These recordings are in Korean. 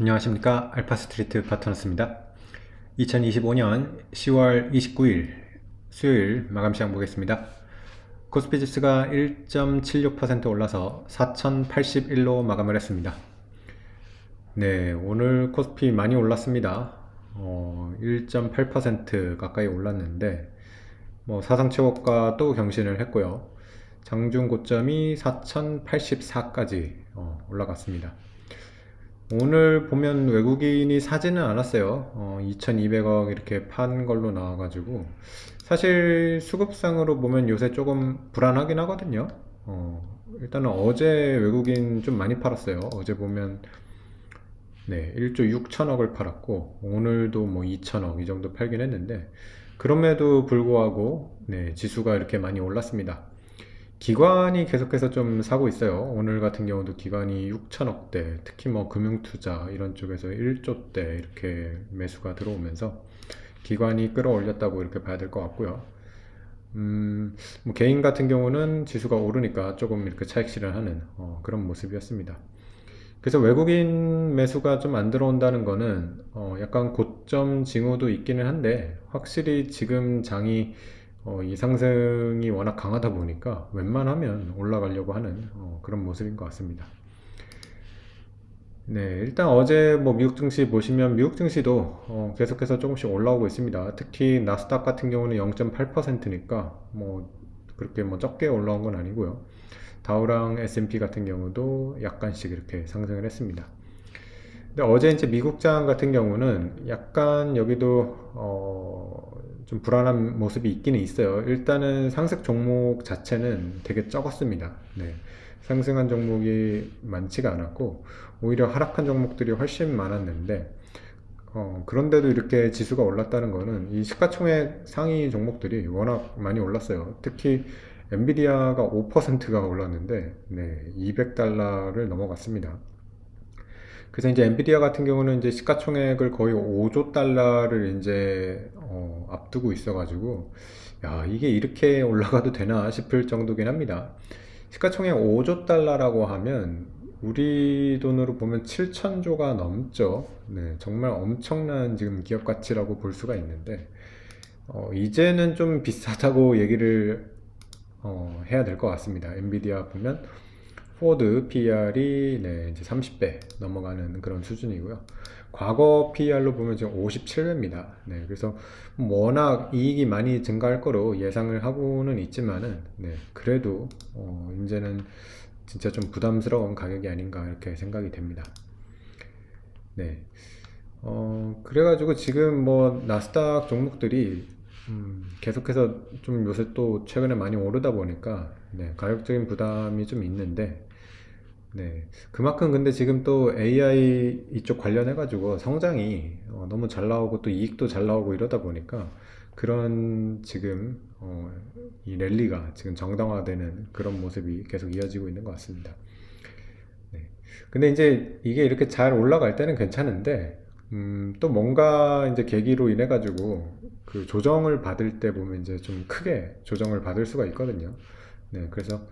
안녕하십니까? 알파스트리트 파트너스입니다. 2025년 10월 29일 수요일 마감 시장 보겠습니다. 코스피 지수가 1.76% 올라서 4081로 마감을 했습니다. 네 오늘 코스피 많이 올랐습니다. 어, 1.8% 가까이 올랐는데 뭐 사상 최고가 또 경신을 했고요. 장중 고점이 4084까지 어, 올라갔습니다 오늘 보면 외국인이 사지는 않았어요. 어, 2200억 이렇게 판 걸로 나와가지고 사실 수급상으로 보면 요새 조금 불안하긴 하거든요. 어, 일단은 어제 외국인 좀 많이 팔았어요. 어제 보면 네, 1조 6천억을 팔았고 오늘도 뭐 2천억 이 정도 팔긴 했는데 그럼에도 불구하고 네, 지수가 이렇게 많이 올랐습니다. 기관이 계속해서 좀 사고 있어요. 오늘 같은 경우도 기관이 6천억대, 특히 뭐 금융투자 이런 쪽에서 1조대 이렇게 매수가 들어오면서 기관이 끌어올렸다고 이렇게 봐야 될 것 같고요. 음, 뭐 개인 같은 경우는 지수가 오르니까 조금 이렇게 차익 실현하는 어, 그런 모습이었습니다. 그래서 외국인 매수가 좀 안 들어온다는 거는 어, 약간 고점 징후도 있기는 한데 확실히 지금 장이 어, 이 상승이 워낙 강하다 보니까 웬만하면 올라가려고 하는 어, 그런 모습인 것 같습니다. 네, 일단 어제 뭐 미국 증시 보시면 미국 증시도 어, 계속해서 조금씩 올라오고 있습니다. 특히 나스닥 같은 경우는 0.8%니까 뭐 그렇게 뭐 적게 올라온 건 아니고요. 다우랑 S&P 같은 경우도 약간씩 이렇게 상승을 했습니다. 근데 어제 이제 미국장 같은 경우는 약간 여기도 어, 좀 불안한 모습이 있기는 있어요. 일단은 상승 종목 자체는 되게 적었습니다. 네. 상승한 종목이 많지가 않았고 오히려 하락한 종목들이 훨씬 많았는데 어, 그런데도 이렇게 지수가 올랐다는 거는 이 시가총액 상위 종목들이 워낙 많이 올랐어요. 특히 엔비디아가 5%가 올랐는데 네, 200달러를 넘어갔습니다. 그래서 이제 엔비디아 같은 경우는 이제 시가총액을 거의 5조 달러를 이제 어, 앞두고 있어가지고 야 이게 이렇게 올라가도 되나 싶을 정도긴 합니다. 시가총액 5조 달러라고 하면 우리 돈으로 보면 7천조가 넘죠. 네, 정말 엄청난 지금 기업 가치라고 볼 수가 있는데 어, 이제는 좀 비싸다고 얘기를 어, 해야 될 것 같습니다. 엔비디아 보면 포드 PR이 네, 이제 30배 넘어가는 그런 수준이고요. 과거 PR로 보면 지금 57배입니다. 네, 그래서 워낙 이익이 많이 증가할 거로 예상을 하고는 있지만은, 네, 그래도, 어, 이제는 진짜 좀 부담스러운 가격이 아닌가 이렇게 생각이 됩니다. 네. 어, 그래가지고 지금 뭐 나스닥 종목들이 음, 계속해서 좀 요새 또 최근에 많이 오르다 보니까 네, 가격적인 부담이 좀 있는데 네. 그만큼 근데 지금 또 AI 이쪽 관련해가지고 성장이 어, 너무 잘 나오고 또 이익도 잘 나오고 이러다 보니까 그런 지금 어, 이 랠리가 지금 정당화되는 그런 모습이 계속 이어지고 있는 것 같습니다. 네. 근데 이제 이게 이렇게 잘 올라갈 때는 괜찮은데 음, 또 뭔가 이제 계기로 인해 가지고 그 조정을 받을 때 보면 이제 좀 크게 조정을 받을 수가 있거든요. 네, 그래서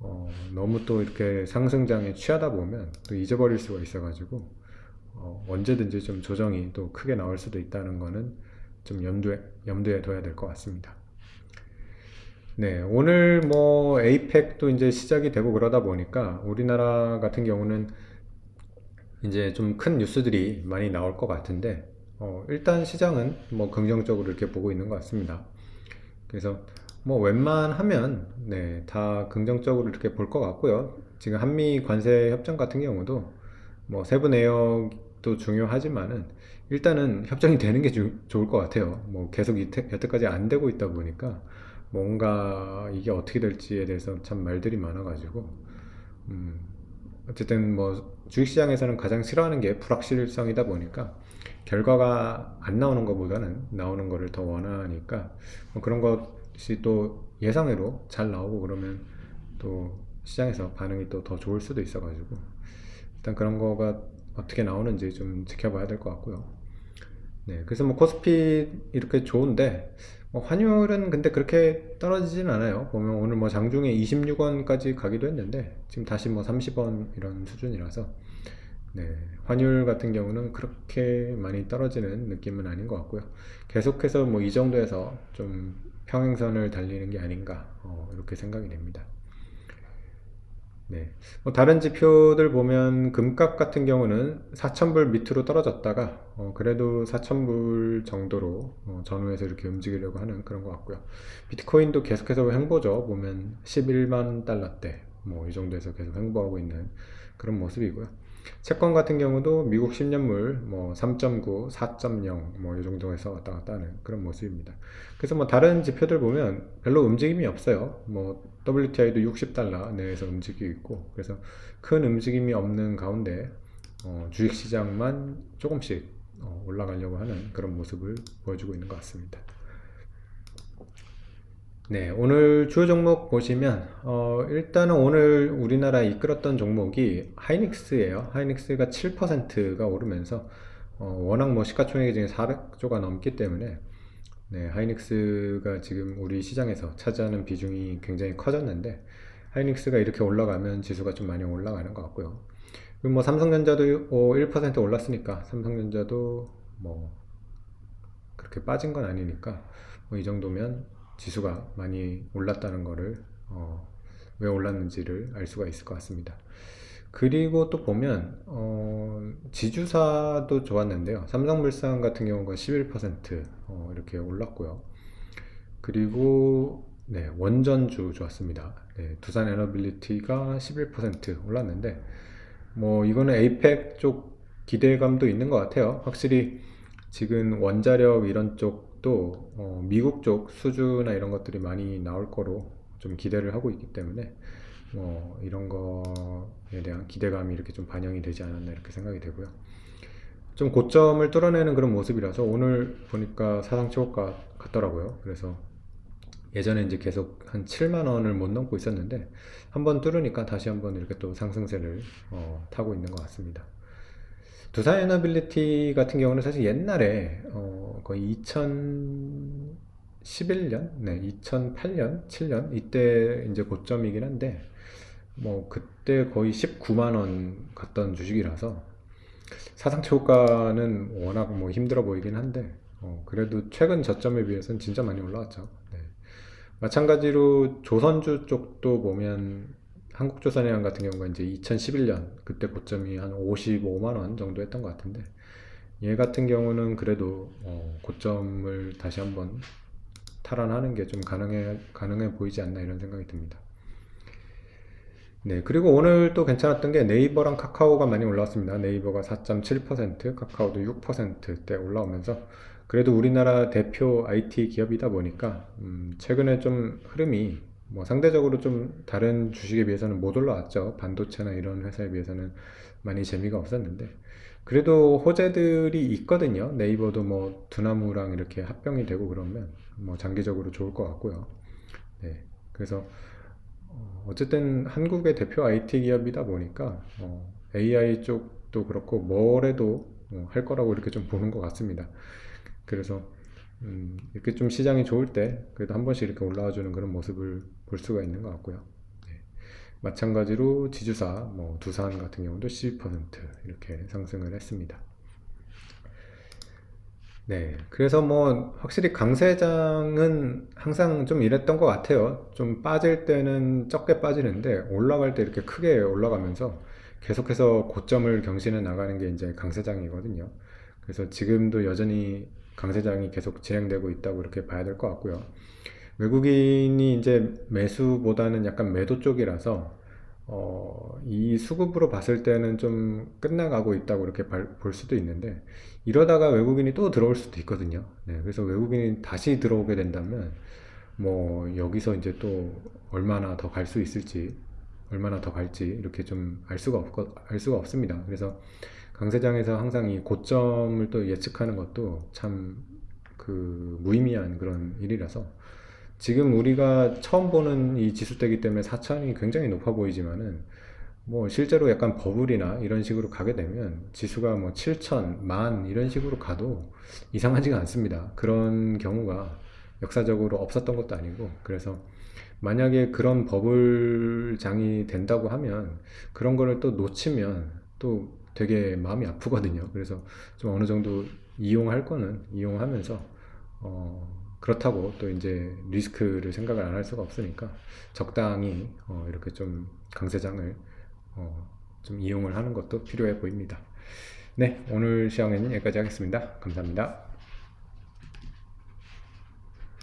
어, 너무 또 이렇게 상승장에 취하다 보면 또 잊어버릴 수가 있어가지고 어, 언제든지 좀 조정이 또 크게 나올 수도 있다는 거는 좀 염두에, 염두에 둬야 될 것 같습니다. 네, 오늘 뭐 에이펙도 이제 시작이 되고 그러다 보니까 우리나라 같은 경우는 이제 좀 큰 뉴스들이 많이 나올 것 같은데 어, 일단 시장은 뭐 긍정적으로 이렇게 보고 있는 것 같습니다. 그래서 뭐 웬만하면 네, 다 긍정적으로 이렇게 볼 것 같고요. 지금 한미 관세 협정 같은 경우도 뭐 세부 내역도 중요하지만은 일단은 협정이 되는 게 주, 좋을 것 같아요. 뭐 계속 이태, 여태까지 안 되고 있다 보니까 뭔가 이게 어떻게 될지에 대해서 참 말들이 많아가지고 음, 어쨌든 뭐 주식시장에서는 가장 싫어하는 게 불확실성이다 보니까 결과가 안 나오는 것보다는 나오는 거를 더 원하니까 뭐 그런 것 것이 또 예상외로 잘 나오고 그러면 또 시장에서 반응이 또 더 좋을 수도 있어가지고 일단 그런 거가 어떻게 나오는지 좀 지켜봐야 될 것 같고요. 네, 그래서 뭐 코스피 이렇게 좋은데 뭐 환율은 근데 그렇게 떨어지진 않아요. 보면 오늘 뭐 장중에 26원까지 가기도 했는데 지금 다시 뭐 30원 이런 수준이라서 네, 환율 같은 경우는 그렇게 많이 떨어지는 느낌은 아닌 것 같고요. 계속해서 뭐 이 정도에서 좀 평행선을 달리는 게 아닌가 어, 이렇게 생각이 됩니다. 네. 뭐 다른 지표들 보면 금값 같은 경우는 4,000불 밑으로 떨어졌다가 어, 그래도 4,000불 정도로 어, 전후에서 이렇게 움직이려고 하는 그런 것 같고요. 비트코인도 계속해서 횡보죠. 보면 11만 달러대 뭐 이 정도에서 계속 횡보하고 있는 그런 모습이고요. 채권 같은 경우도 미국 10년물 뭐 3.9, 4.0 뭐 이 정도에서 왔다 갔다 하는 그런 모습입니다. 그래서 뭐 다른 지표들 보면 별로 움직임이 없어요. 뭐 WTI도 60달러 내에서 움직이고 있고 그래서 큰 움직임이 없는 가운데 어, 주식 시장만 조금씩 어, 올라가려고 하는 그런 모습을 보여주고 있는 것 같습니다. 네, 오늘 주요 종목 보시면 어, 일단은 오늘 우리나라 이끌었던 종목이 하이닉스예요. 하이닉스가 7%가 오르면서 어, 워낙 뭐 시가총액이 지금 400조가 넘기 때문에 네, 하이닉스가 지금 우리 시장에서 차지하는 비중이 굉장히 커졌는데 하이닉스가 이렇게 올라가면 지수가 좀 많이 올라가는 것 같고요. 그리고 뭐 삼성전자도 1% 올랐으니까 삼성전자도 뭐 그렇게 빠진 건 아니니까 뭐 이 정도면 지수가 많이 올랐다는 거를 어, 왜 올랐는지를 알 수가 있을 것 같습니다. 그리고 또 보면 어, 지주사도 좋았는데요. 삼성물산 같은 경우가 11% 어, 이렇게 올랐고요. 그리고 네, 원전주 좋았습니다. 네, 두산 에너빌리티가 11% 올랐는데 뭐 이거는 에이펙 쪽 기대감도 있는 것 같아요. 확실히 지금 원자력 이런 쪽 도 어, 미국 쪽 수주나 이런 것들이 많이 나올 거로 좀 기대를 하고 있기 때문에 뭐 이런 거에 대한 기대감이 이렇게 좀 반영이 되지 않았나 이렇게 생각이 되고요. 좀 고점을 뚫어내는 그런 모습이라서 오늘 보니까 사상 최고가 같더라고요. 그래서 예전에 이제 계속 한 7만 원을 못 넘고 있었는데 한번 뚫으니까 다시 한번 이렇게 또 상승세를 어, 타고 있는 것 같습니다. 두산 에너빌리티 같은 경우는 사실 옛날에 어, 거의 2011년, 네, 2008년, 7년 이때 이제 고점이긴 한데 뭐 그때 거의 19만 원 갔던 주식이라서 사상 최고가는 워낙 뭐 힘들어 보이긴 한데 어, 그래도 최근 저점에 비해서는 진짜 많이 올라왔죠. 네. 마찬가지로 조선주 쪽도 보면 한국조선해양 같은 경우가 이제 2011년 그때 고점이 한 55만 원 정도 했던 것 같은데 얘 같은 경우는 그래도 어, 고점을 다시 한번 탈환하는 게 좀 가능해 가능해 보이지 않나 이런 생각이 듭니다. 네, 그리고 오늘 또 괜찮았던 게 네이버랑 카카오가 많이 올라왔습니다. 네이버가 4.7%, 카카오도 6%대 올라오면서 그래도 우리나라 대표 IT 기업이다 보니까 음, 최근에 좀 흐름이 뭐 상대적으로 좀 다른 주식에 비해서는 못 올라왔죠. 반도체나 이런 회사에 비해서는 많이 재미가 없었는데 그래도 호재들이 있거든요. 네이버도 뭐 두나무랑 이렇게 합병이 되고 그러면 뭐 장기적으로 좋을 것 같고요. 네, 그래서 어, 어쨌든 한국의 대표 IT 기업이다 보니까 어, AI 쪽도 그렇고 뭐래도 어, 할 거라고 이렇게 좀 보는 것 같습니다. 그래서 음, 이렇게 좀 시장이 좋을 때 그래도 한 번씩 이렇게 올라와 주는 그런 모습을 볼 수가 있는 것 같고요. 네. 마찬가지로 지주사 뭐 두산 같은 경우도 12% 이렇게 상승을 했습니다. 네, 그래서 뭐 확실히 강세장은 항상 좀 이랬던 것 같아요. 좀 빠질 때는 적게 빠지는데 올라갈 때 이렇게 크게 올라가면서 계속해서 고점을 경신해 나가는 게 이제 강세장이거든요. 그래서 지금도 여전히 강세장이 계속 진행되고 있다고 이렇게 봐야 될 것 같고요. 외국인이 이제 매수보다는 약간 매도 쪽이라서 어, 이 수급으로 봤을 때는 좀 끝나가고 있다고 이렇게 볼 수도 있는데 이러다가 외국인이 또 들어올 수도 있거든요. 네, 그래서 외국인이 다시 들어오게 된다면 뭐 여기서 이제 또 얼마나 더 갈 수 있을지 얼마나 더 갈지 이렇게 좀 알 수가 없, 알 수가 없습니다. 그래서 강세장에서 항상 이 고점을 또 예측하는 것도 참 그 무의미한 그런 일이라서 지금 우리가 처음 보는 이 지수대기 때문에 4천이 굉장히 높아 보이지만은 뭐 실제로 약간 버블이나 이런 식으로 가게 되면 지수가 뭐 7천, 만 이런 식으로 가도 이상하지가 않습니다. 그런 경우가 역사적으로 없었던 것도 아니고 그래서 만약에 그런 버블 장이 된다고 하면 그런 거를 또 놓치면 또 되게 마음이 아프거든요. 그래서 좀 어느 정도 이용할 거는 이용하면서 어, 그렇다고 또 이제 리스크를 생각을 안 할 수가 없으니까 적당히 어, 이렇게 좀 강세장을 어, 좀 이용을 하는 것도 필요해 보입니다. 네, 오늘 시황에는 여기까지 하겠습니다. 감사합니다.